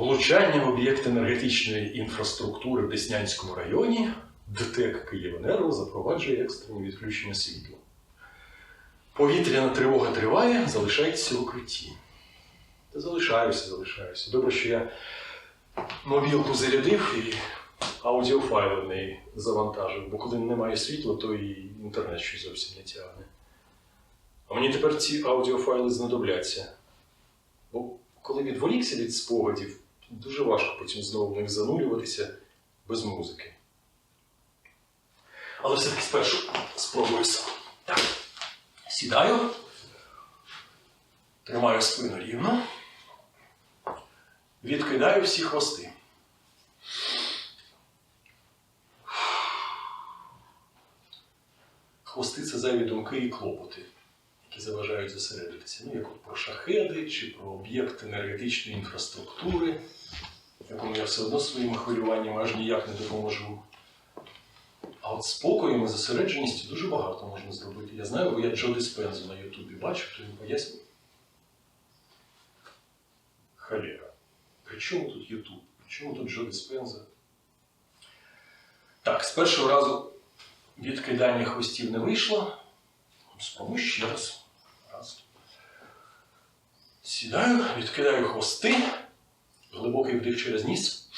Влучання в об'єкт енергетичної інфраструктури в Деснянському районі ДТЕК Київенерго запроваджує екстрені відключення світла. Повітряна тривога триває, залишайтеся в укритті. Та залишаюся, залишаюся. Добре, що я мобілку зарядив і аудіофайли в неї завантажив, бо коли немає світла, то і інтернет щось зовсім не тягне. А мені тепер ці аудіофайли знадобляться. Бо коли відволікся від спогадів, дуже важко потім знову в них занурюватися без музики. Але все-таки спершу спробую сам. Так. Сідаю, тримаю спину рівно, відкидаю всі хвости. Хвости це зайві думки і клопоти, які заважають зосередитися. Ну, як от про шахеди чи про об'єкт енергетичної інфраструктури, якому я все одно своїми хвилюваннями аж ніяк не допоможу. А от спокоєм і зосередженістю дуже багато можна зробити. Я знаю, бо я Джо Диспензу на Ютубі бачив, то він пояснює. Халера. При чому тут Ютуб? При чому тут Джо Диспенза? Так, з першого разу відкидання хвостів не вийшло. Спробуй ще. Раз. Сідаю, відкидаю хвости. Глибокий вдих через ніс.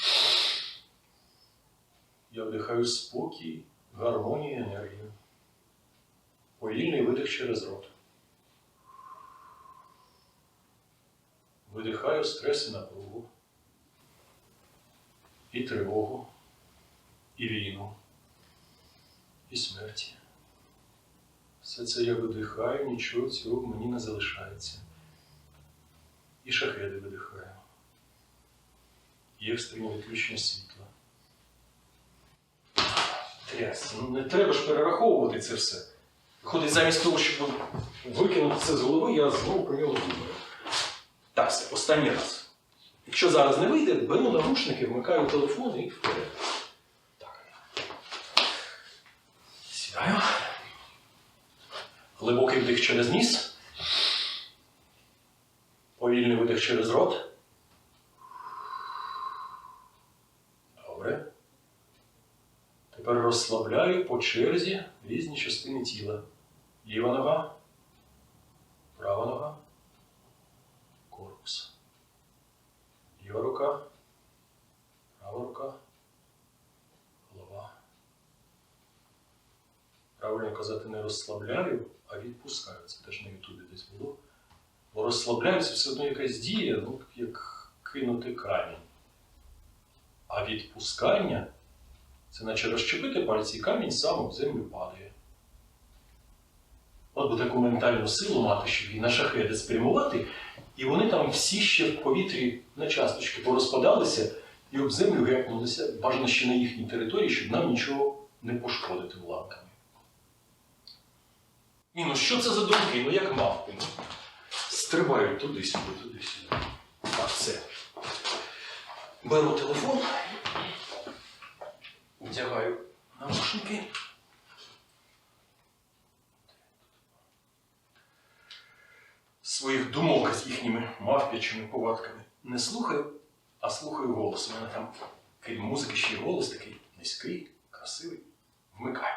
Я вдихаю спокій, гармонію, енергію. Повільний видих через рот. Видихаю стрес і напругу. І тривогу, і війну, і смерті. Все це я видихаю, нічого цього мені не залишається. І шахеди. І екстрені відключення світла. Тряс. Ну не треба ж перераховувати це все. Виходить, замість того, щоб викинути це з голови, я знову про нього думаю. Так, все, останній раз. Якщо зараз не вийде, беру навушники, вмикаю телефон і вперед. Так. Сідаю. Глибокий вдих через ніс. Повільний видих через рот. Добре. Тепер розслабляю по черзі різні частини тіла. Ліва нога, права нога, корпус. Ліва рука, права рука, голова. Правильно казати не розслабляю, а відпускаю. Це теж на Ютубі десь було. Бо все одно якась дія, ну, як кинути камінь. А відпускання це наче розчепити пальці, і камінь сам в землю падає. От би таку ментальну силу мати, щоб її на шахеди спрямувати, і вони там всі ще в повітрі на часточки порозпадалися і об землю гепнулися, бажано ще на їхній території, щоб нам нічого не пошкодити уламками. Ні, ну що це за думки? Ну як мавпи? Стрибають туди-сюди, туди-сюди. Так, все. Беру телефон, вдягаю навушники. Своїх думок з їхніми мавпячими повадками не слухаю, а слухаю голос. У мене там, крім музики, ще й голос такий низький, красивий. Вмикаю.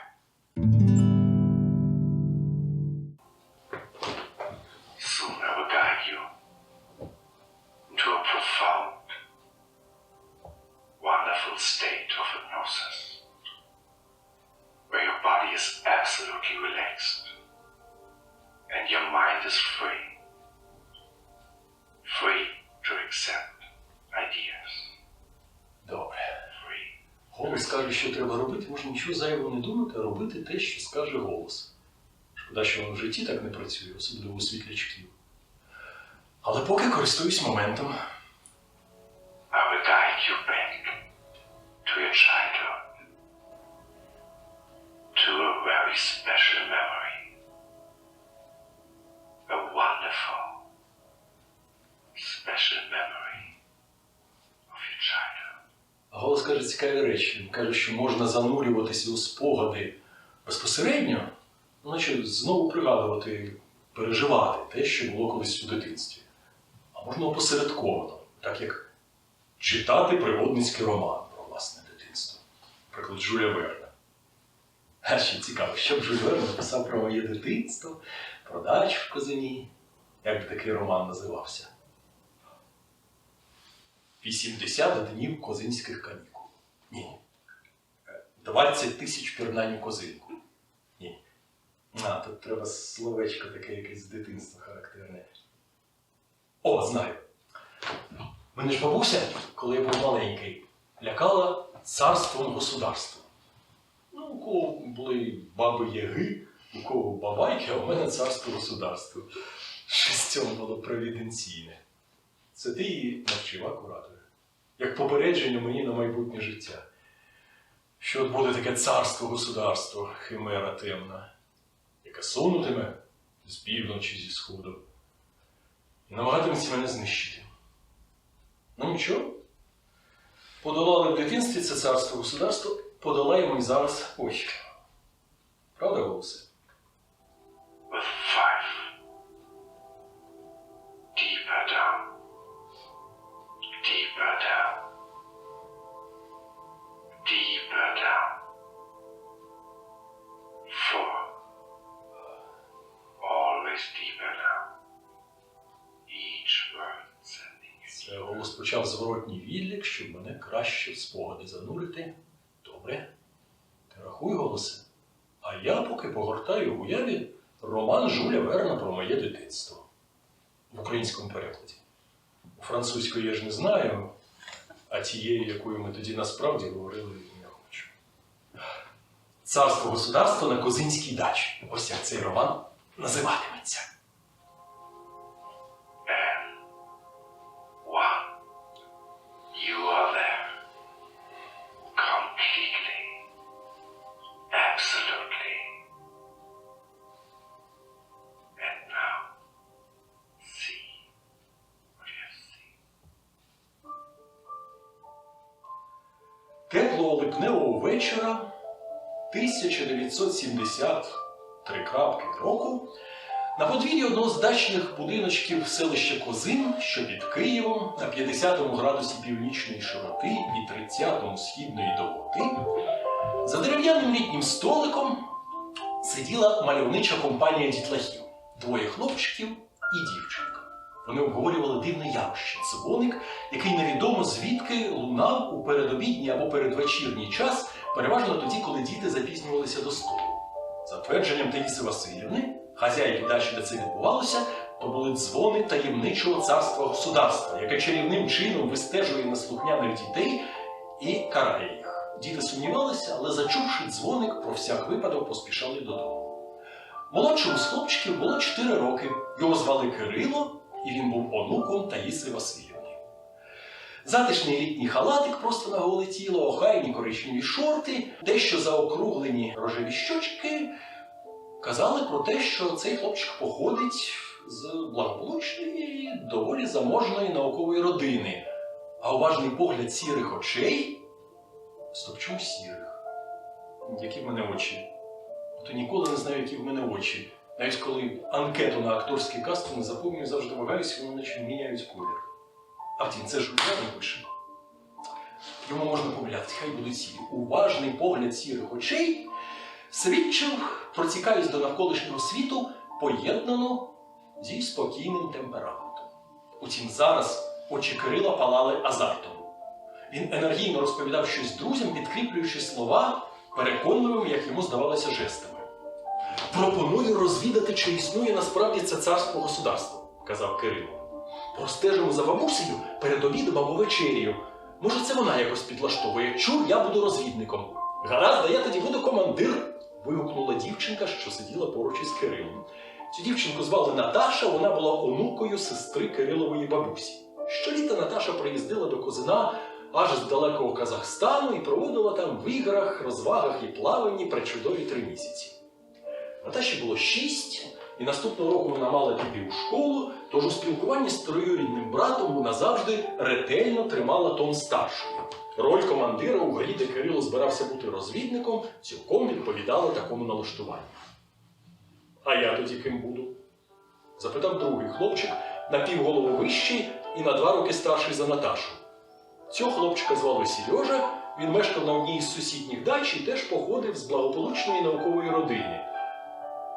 Що треба робити, можна нічого зайвого не думати, а робити те, що скаже голос. Шкода, що воно в житті так не працює, особливо у світлі чтів. Але поки користуюсь моментом. Special каже цікаві речі. Він каже, що можна занурюватися у спогади безпосередньо, ну, наче знову пригадувати, переживати те, що було колись у дитинстві. А можна опосередковано, так як читати пригодницький роман про власне дитинство. Наприклад, Жюля Верна. А ще цікаво, що б Жюль Верн написав про моє дитинство, про дачу в Козині. Як би такий роман називався? 80 днів козинських канікул. Ні. 20 тисяч пірнань козинку. Ні. А, тут треба словечко таке якесь з дитинства характерне. О, знаю. Мене ж бабуся, коли я був маленький, лякала царством государством. Ну, у кого були баби Яги, у кого бабайки, а у мене царство государство. Щось було провіденційне. Це ти її навчив, акуратор. Як попередження мені на майбутнє життя. Що от буде таке царство государство, химера темна, яке сунутиме з півночі зі сходу і намагатиметься мене знищити. Ну нічого. Подолали в дитинстві це царство государство, подолаємо і зараз. Ой. Правда, голоси? Deeper down. Deeper down. Deeper down. Four. Always deeper down. Each word sending голос почав зворотній відлік, щоб мене краще в спогади занурити. Добре. Ти рахуй голоси. А я поки погортаю в уяві роман Жуля Верна про моє дитинство. В українському перекладі. Французької я ж не знаю, а тієї, якою ми тоді насправді говорили, не хочу. Царство государство на Козинській дачі. Ось як цей роман називатиметься. Вечора 1973 крапки року на подвір'ї одного з дачних будиночків селища Козин, що під Києвом на 50 градусі північної широти і 30 східної довготи, за дерев'яним літнім столиком сиділа мальовнича компанія дітлахів, двоє хлопчиків і дівчинка. Вони обговорювали дивне явище дзвоник, який невідомо звідки лунав у передобідній або передвечірній час, переважно тоді, коли діти запізнювалися до столу. За твердженням Таїси Васильівни, хазяїв дачі, де це відбувалося, то були дзвони таємничого царства государства, яке чарівним чином вистежує неслухняних дітей і карає їх. Діти сумнівалися, але зачувши дзвоник, про всяк випадок поспішали додому. Молодшому з хлопчиків було 4 роки. Його звали Кирило, і він був онуком Таїси Васильівни. Затишний літній халатик просто на голе тіло, охайні коричневі шорти, дещо заокруглені рожеві щочки, казали про те, що цей хлопчик походить з благополучної, доволі заможної наукової родини, а уважний погляд сірих очей Стоп, чому сірих? Які в мене очі? То ніколи не знаю, які в мене очі. Навіть коли анкету на акторський кастинг заповнюю, завжди вагаюся, вони наче міняють колір. А втім, це ж не пише. Йому можна помиляти, хай будуть сірі. Уважний погляд сірих очей свідчив про до навколишнього світу, поєднану зі спокійним темпераментом. Утім, зараз очі Кирила палали азартом. Він енергійно розповідав щось друзям, підкріплюючи слова переконливими, як йому здавалося, жестами. Пропоную розвідати, чи існує насправді це царство государство, казав Кирило. Простежимо за бабусею перед обідом або вечерію. Може, це вона якось підлаштовує. Чур, я буду розвідником. Гаразд, я тоді буду командир. вигукнула дівчинка, що сиділа поруч із Кирилом. Цю дівчинку звали Наташа, вона була онукою сестри Кирилової бабусі. Щоліта Наташа приїздила до Козина аж з далекого Казахстану і проводила там в іграх, розвагах і плаванні причудові три місяці. Наташі було шість, і наступного року вона мала піти у школу, тож у спілкуванні з троюрідним братом вона завжди ретельно тримала тон старшої. Роль командира у горі, де Кирило збирався бути розвідником, цілком відповідала такому налаштуванню. А я тоді ким буду? запитав другий хлопчик, на півголову вищий і на два роки старший за Наташу. Цього хлопчика звали Сережа, він мешкав на одній із сусідніх дач і теж походив з благополучної наукової родини.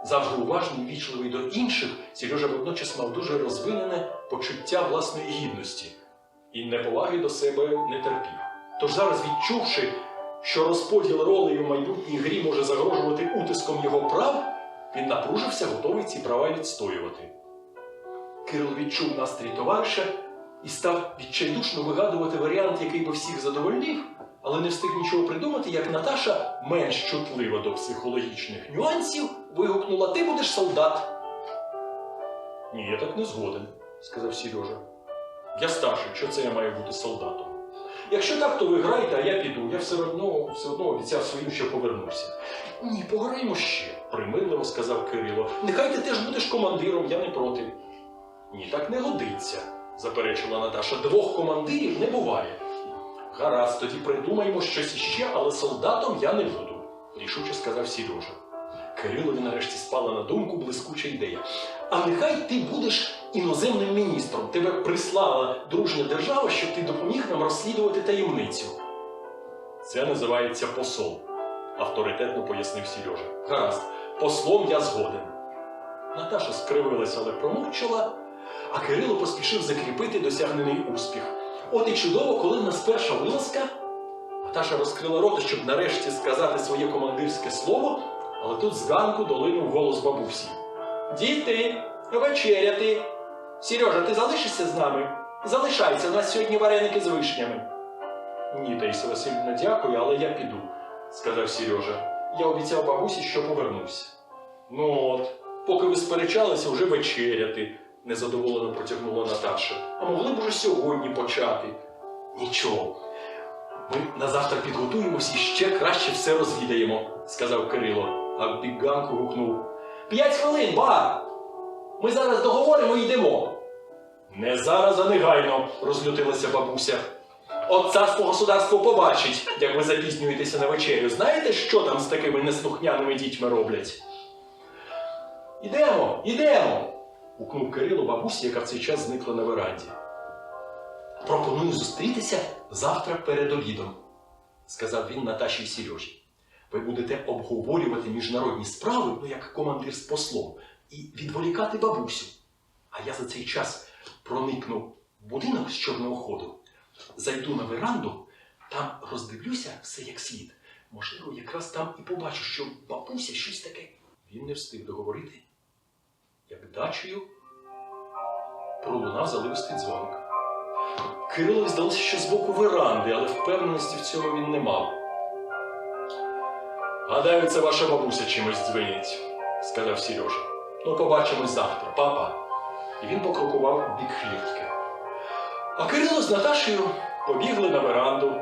Завжди уважний, вічливий до інших, Сережа водночас мав дуже розвинене почуття власної гідності і неповаги до себе не терпів. Тож зараз, відчувши, що розподіл ролей у майбутній грі може загрожувати утиском його прав, він напружився, готовий ці права відстоювати. Кирил відчув настрій товариша і став відчайдушно вигадувати варіант, який би всіх задовольнив, але не встиг нічого придумати, як Наташа, менш чутлива до психологічних нюансів, вигукнула: Ти будеш солдат. Ні, я так не згоден, сказав Сережа. Я старший, що це я маю бути солдатом? Якщо так, то ви грайте, а я піду. Я все одно, все одно обіцяв своїм, що повернуся. Ні, пограємо ще, примирливо сказав Кирило. Нехай ти теж будеш командиром, я не проти. Ні, так не годиться, заперечила Наташа. Двох командирів не буває. Гаразд, тоді придумаємо щось іще, але солдатом я не буду, рішуче сказав Сережа. Кирилові нарешті спала на думку блискуча ідея. А нехай ти будеш іноземним міністром. Тебе прислала дружня держава, щоб ти допоміг нам розслідувати таємницю. Це називається посол, авторитетно пояснив Сережа. Гаразд, послом я згоден. Наташа скривилася, але промовчала, а Кирило поспішив закріпити досягнений успіх. От і чудово, коли нас перша вилазка. Наташа розкрила рота, щоб нарешті сказати своє командирське слово, але тут з ганку долинув голос бабусі. Діти, вечеряти. Сережа, ти залишишся з нами? Залишайся, у нас сьогодні вареники з вишнями. Ні, Таїса Васильівна, дякую, але я піду, сказав Сережа. Я обіцяв бабусі, що повернуся. Ну от, поки ви сперечалися, вже вечеряти, незадоволено протягнула Наташа. А могли б уже сьогодні почати. Нічого. Ми на завтра підготуємось і ще краще все розвідаємо, сказав Кирило, а в бік ганку гукнув. П'ять хвилин, ба! Ми зараз договоримо і йдемо. Не зараз, а негайно, розлютилася бабуся. От царство государство побачить, як ви запізнюєтеся на вечерю. Знаєте, що там з такими неслухняними дітьми роблять? Ідемо, ідемо. Гукнув Кирило бабусі, яка в цей час зникла на веранді. Пропоную зустрітися завтра перед обідом, сказав він Наташі і Сережі. Ви будете обговорювати міжнародні справи, ну як командир з послом, і відволікати бабусю. А я за цей час проникну в будинок з чорного ходу, зайду на веранду, там роздивлюся все як слід. Можливо, якраз там і побачу, що бабуся щось таке. Він не встиг договорити, як дачею пролунав заливистий дзвоник. Кирилові здалося, що з боку веранди, але впевненості в цьому він не мав. Гадаю, це ваша бабуся чимось дзвенить, сказав Сережа. Ну, побачимось завтра, папа. І він покрокував бік хлівки. А Кирило з Наташею побігли на веранду,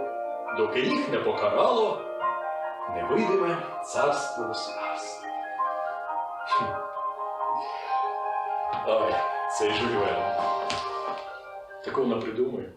доки їх не покарало невидиме царство государства. Ай, цей Жюль Верн. Такого не придумаю.